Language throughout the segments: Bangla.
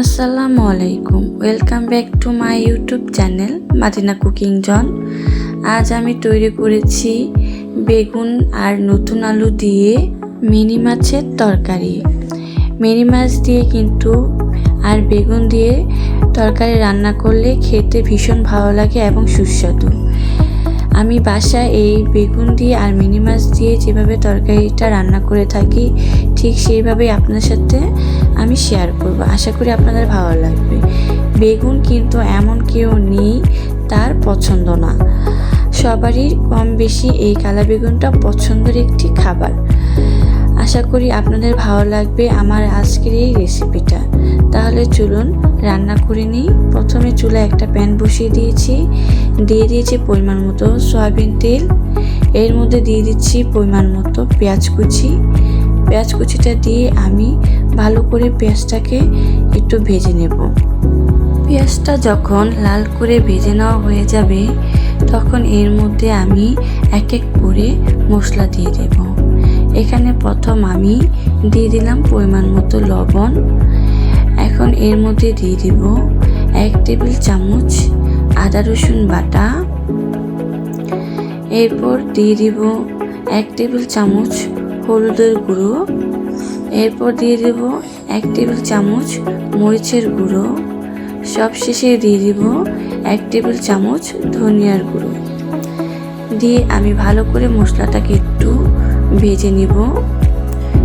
আসসালামু আলাইকুম। Welcome back to my YouTube channel Madina cooking জন আজ আমি তৈরি করেছি বেগুন আর নতুন আলু দিয়ে মিনি মাছের তরকারি। মিনি মাছ দিয়ে কিন্তু আর বেগুন দিয়ে তরকারি রান্না করলে খেতে ভীষণ ভালো লাগে এবং সুস্বাদু। আমি বাসায় এই বেগুন দিয়ে আর মিনি মাছ দিয়ে যেভাবে তরকারিটা রান্না করে থাকি, ঠিক সেইভাবেই আপনার সাথে আমি শেয়ার করব। আশা করি আপনাদের ভালো লাগবে। বেগুন কিন্তু এমন কেউ নেই, তার পছন্দ না। সবারই কম বেশি এই কালা বেগুনটা পছন্দের একটি খাবার। আশা করি আপনাদের ভালো লাগবে আমার আজকের এই রেসিপিটা তাহলে চলুন, রান্না করে নিই। প্রথমে চুলায় একটা প্যান বসিয়ে দিয়েছি। দিয়ে দিয়েছি পরিমাণ মতো সয়াবিন তেল। এর মধ্যে দিয়ে দিচ্ছি পরিমাণ মতো পেঁয়াজ কুচি। পেঁয়াজ কুচিটা দিয়ে আমি ভালো করে পেঁয়াজটাকে একটু ভেজে নেব। পেঁয়াজটা যখন লাল করে ভেজে নেওয়া হয়ে যাবে, তখন এর মধ্যে আমি এক এক করে মশলা দিয়ে দেব। এখানে প্রথম আমি দিয়ে দিলাম পরিমাণ মতো লবণ। এখন এর মধ্যে দিয়ে দিব এক টেবিল চামচ আদা রসুন বাটা। এরপর দিয়ে দিব এক টেবিল চামচ হলুদের গুঁড়ো। এরপর দিয়ে দেব এক টেবিল চামচ মরিচের গুঁড়ো। সব শেষে দিয়ে দিব এক টেবিল চামচ ধনিয়ার গুঁড়ো। দিয়ে আমি ভালো করে মশলাটাকে একটু ভেজে নিব।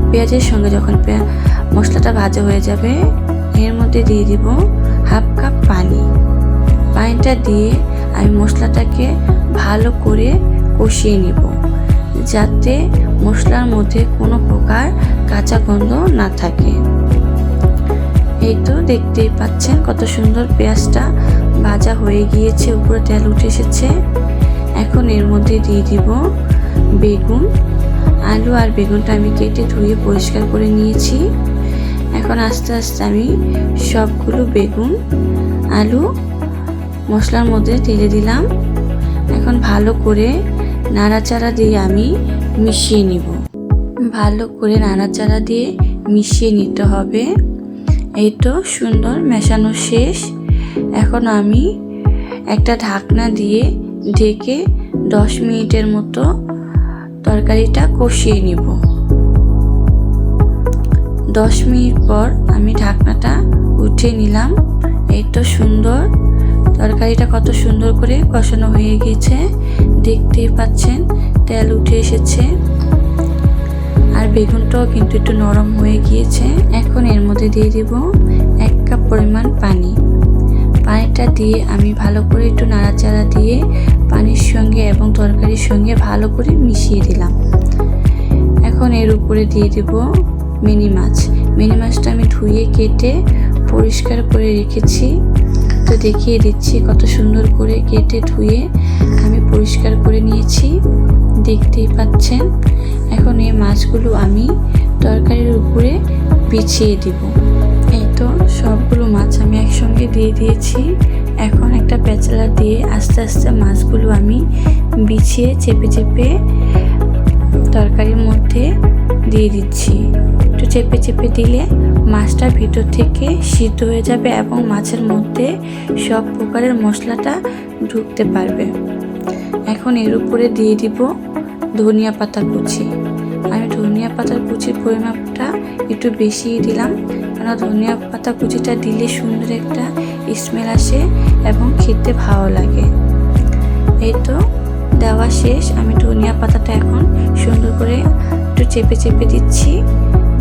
পেঁয়াজের সঙ্গে যখন মশলাটা ভাজা হয়ে যাবে, এর মধ্যে দিয়ে দিব হাফ কাপ পানি। পানিটা দিয়ে আমি মশলাটাকে ভালো করে কষিয়ে নিব, যাতে মশলার মধ্যে কোনো প্রকার কাঁচা গন্ধ না থাকে। এই তো দেখতেই পাচ্ছেন কত সুন্দর পেঁয়াজটা ভাজা হয়ে গিয়েছে, উপরে তেল উঠে এসেছে। এখন এর মধ্যে দিয়ে দিব বেগুন আলু আর বেগুনটা আমি কেটে ধুয়ে পরিষ্কার করে নিয়েছি। এখন আস্তে আস্তে আমি সবগুলো বেগুন, আলু, মশলার মধ্যে ঢেলে দিলাম। এখন ভালো করে নাড়াচাড়া দিয়ে আমি মিশিয়ে নিব। ভালো করে নাড়াচাড়া দিয়ে মিশিয়ে নিতে হবে। এই তো সুন্দর মেশানো শেষ। এখন আমি একটা ঢাকনা দিয়ে ঢেকে দশ মিনিটের মতো তরকারিটা কষিয়ে নিব। দশ মিনিট পর আমি ঢাকনাটা উঠে নিলাম। এই তো সুন্দর। তরকারিটা কত সুন্দর করে কষানো হয়ে গেছে দেখতেই পাচ্ছেন, তেল উঠে এসেছে। আর বেগুনটাও কিন্তু একটু নরম হয়ে গিয়েছে। এখন এর মধ্যে দিয়ে দিব এক কাপ পরিমাণ পানি। পানিটা দিয়ে আমি ভালো করে একটু নাড়াচাড়া দিয়ে পানির সঙ্গে এবং তরকারির সঙ্গে ভালো করে মিশিয়ে দিলাম। এখন এর উপরে দিয়ে দেব মিনি মাছ। মিনি মাছটা আমি ধুয়ে কেটে পরিষ্কার করে রেখেছি। তো দেখিয়ে দিচ্ছি কত সুন্দর করে কেটে ধুয়ে আমি পরিষ্কার করে নিয়েছি। দেখতেই পাচ্ছেন। এখন এই মাছগুলো আমি তরকারির উপরে বিছিয়ে দিব। তো সবগুলো মাছ আমি একসঙ্গে দিয়ে দিয়েছি। এখন একটা পেঁচলা দিয়ে আস্তে আস্তে মাছগুলো আমি বিছিয়ে, চেপে চেপে তরকারির মধ্যে দিয়ে দিচ্ছি। একটু চেপে চেপে দিলে মাছটা ভিতর থেকে সিদ্ধ হয়ে যাবে এবং মাছের মধ্যে সব প্রকারের মশলাটা ঢুকতে পারবে। এখন এর উপরে দিয়ে দিব ধনিয়া পাতা কুচি। আমি ধনিয়া পাতার কুচির পরিমাপটা একটু বেশি দিলাম। কেন ধনিয়া পাতা কুচিটা দিলে সুন্দর একটা স্মেল আসে এবং খেতে ভালো লাগে। এই তো, দেওয়া শেষ। আমি ধনিয়া পাতাটা এখন সুন্দর করে একটু চেপে চেপে দিচ্ছি,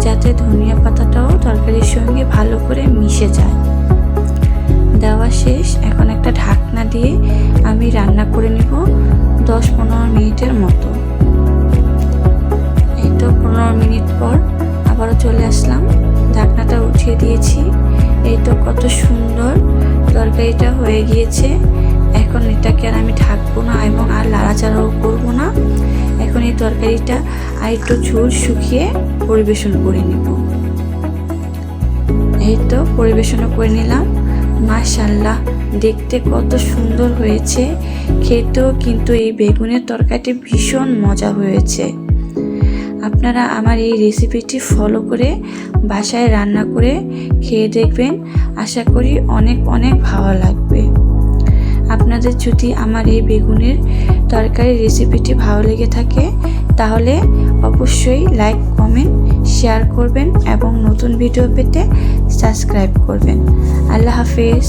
যাতে ধনিয়া পাতাটাও তরকারির সঙ্গে ভালো করে মিশে যায়। দেওয়া শেষ। এখন একটা ঢাকনা দিয়ে আমি রান্না করে নিব দশ পনেরো মিনিটের মতো। ঢাকনাটা দিয়েছি। এই তো কত সুন্দর তরকারিটা হয়ে গিয়েছে। এখন এটাকে আর আমি ঢাকবো না এবং আর লাড়াচাড়াও করব না। এখন এই তরকারিটা আর একটু ঝোল শুকিয়ে পরিবেশন করে নিব। এই তো পরিবেশনও করে নিলাম। মাশাল্লাহ দেখতে কত সুন্দর হয়েছে। খেতেও কিন্তু এই বেগুনের তরকারিটি ভীষণ মজা হয়েছে। আপনারা আমার এই রেসিপিটি ফলো করে বাসায় রান্না করে খেয়ে দেখবেন। আশা করি অনেক অনেক ভালো লাগবে। আপনাদের যদি আমার এই বেগুনের তরকারি রেসিপিটি ভালো লেগে থাকে, তাহলে অবশ্যই লাইক কমেন্ট শেয়ার করবেন এবং নতুন ভিডিও পেতে সাবস্ক্রাইব করবেন। আল্লাহ হাফেজ।